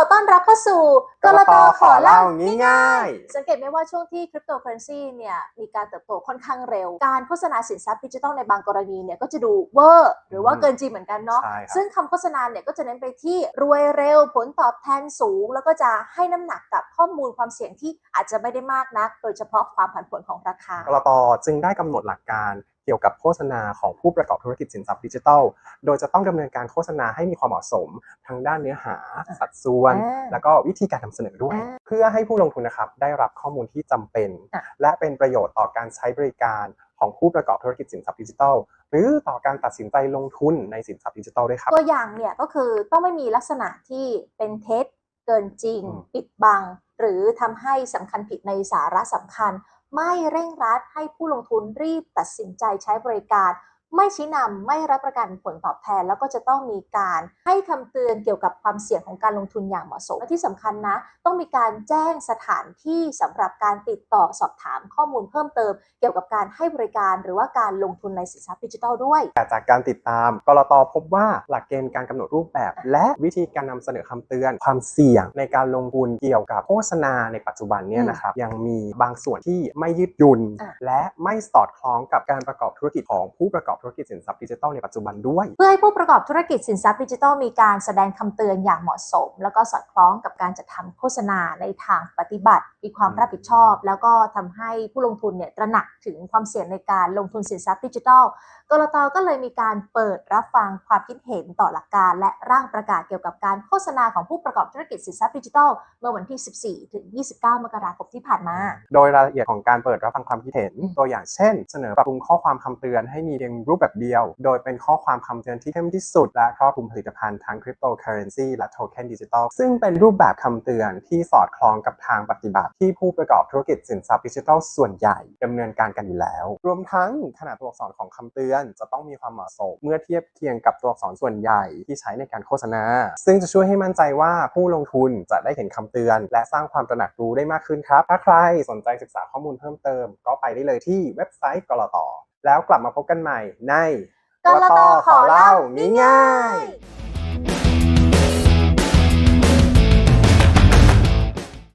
อต้อนรับเข้าสู่กลตขอเล่าง่ายๆๆสังเกตไหมว่าช่วงที่คริปโตเคอเรนซีเนี่ยมีการเติบโตค่อนข้างเร็ว การโฆษณาสินทรัพย์ดิจิทัลในบางกรณีเนี่ยก็จะดูเวอร์หรือว่าเกินจริงเหมือนกันเนาะใช่ครับซึ่งคำโฆษณาเนี่ยก็จะเน้นไปที่รวยเร็วผลตอบแทนสูง แล้วก็จะให้น้ำหนักกับข้อมูลความเสี่ยงที่อาจจะไม่ได้มากนัก โดยเฉพาะความผันผวนของราคากรตจึงได้กำหนดหลักการเกี่ยวกับโฆษณาของผู้ประกอบธุรกิจสินทรัพย์ดิจิทัล โดยจะต้องดำเนินการโฆษณาให้มีความเหมาะสมทางด้านเนื้อหา สัดส่วนอ่าแล้วก็วิธีการนำเสนอด้วยอ่าเพื่อให้ผู้ลงทุนนะครับได้รับข้อมูลที่จำเป็นอะและเป็นประโยชน์ต่อการใช้บริการของผู้ประกอบธุรกิจสินทรัพย์ดิจิทัล หรือต่อการตัดสินใจลงทุนในสินทรัพย์ดิจิทัลด้วยครับ ตัวอย่างเนี่ยก็คือต้องไม่มีลักษณะที่เป็นเท็จเกินจริงอืมปิดบัง หรือทำให้สำคัญผิดในสาระสำคัญ ไม่เร่งรัดให้ผู้ลงทุนรีบตัดสินใจใช้บริการ ไม่ชี้นำไม่รับประกันผลตอบแทน แล้วก็จะต้องมีการให้คำเตือนเกี่ยวกับความเสี่ยงของการลงทุนอย่างเหมาะสมและที่สำคัญนะ ต้องมีการแจ้งสถานที่สำหรับการติดต่อสอบถามข้อมูลเพิ่มเติม เกี่ยวกับการให้บริการหรือว่าการลงทุนในสินทรัพย์ดิจิทัลด้วยแต่จากการติดตามกรตพบว่าหลักเกณฑ์การกำหนดรูปแบบ และวิธีการนำเสนอคำเตือน ความเสี่ยงในการลงทุนเกี่ยวกับโฆษณาในปัจจุบันเนี่ยนะครับยังมีบางส่วนที่ไม่ยืดหยุ่นอะและไม่สอดคล้องกับการประกอบธุรกิจของผู้ประกอบธุรกิจสินทรัพย์ดิจิทัลในปัจจุบันด้วย เพื่อให้ผู้ประกอบธุรกิจสินทรัพย์ดิจิทัลมีการแสดงคำเตือนอย่างเหมาะสม แล้วก็สอดคล้องกับการจัดทำโฆษณาในทางปฏิบัติ มีความรับผิดชอบ แล้วก็ทำให้ผู้ลงทุนเนี่ยตระหนักถึงความเสี่ยงในการลงทุนสินทรัพย์ดิจิทัลกรตก็เลยมีการเปิดรับฟังความคิดเห็นต่อหลักการ และร่างประกาศเกี่ยวกับการโฆษณาของผู้ประกอบธุรกิจสินทรัพย์ดิจิทัลเมื่อวันที่ 14 ถึง 29 มกราคมที่ผ่านมา โดยรายละเอียดของการเปิดรับฟังความคิดเห็น ตัวอย่างเช่น เสนอปรับปรุงข้อความคำเตือนให้มีเพียงรูปแบบเดียว โดยเป็นข้อความคำเตือนที่เข้มที่สุด และครอบคลุมผลิตภัณฑ์ทั้งคริปโตเคอเรนซีและโทเค็นดิจิทัลซึ่งเป็นรูปแบบคำเตือนที่สอดคล้องกับทางปฏิบัติที่ผู้ประกอบธุรกิจสินทรัพย์ดิจิทัลส่วนใหญ่ดำเนินการกันอยู่แล้ว รวมทั้งขนาดตัวอักษรของคำเตือนจะต้องมีความเหมาะสม เมื่อเทียบเคียงกับตัวอักษรส่วนใหญ่ที่ใช้ในการโฆษณา ซึ่งจะช่วยให้มั่นใจว่าผู้ลงทุนจะได้เห็นคำเตือน และสร้างความตระหนักรู้ได้มากขึ้นครับ ถ้าใครสนใจศึกษาข้อมูลเพิ่มเติม ก็ไปได้เลยที่เว็บไซต์กลต แล้วกลับมาพบกันใหม่ในกลตขอเล่าง่ายๆ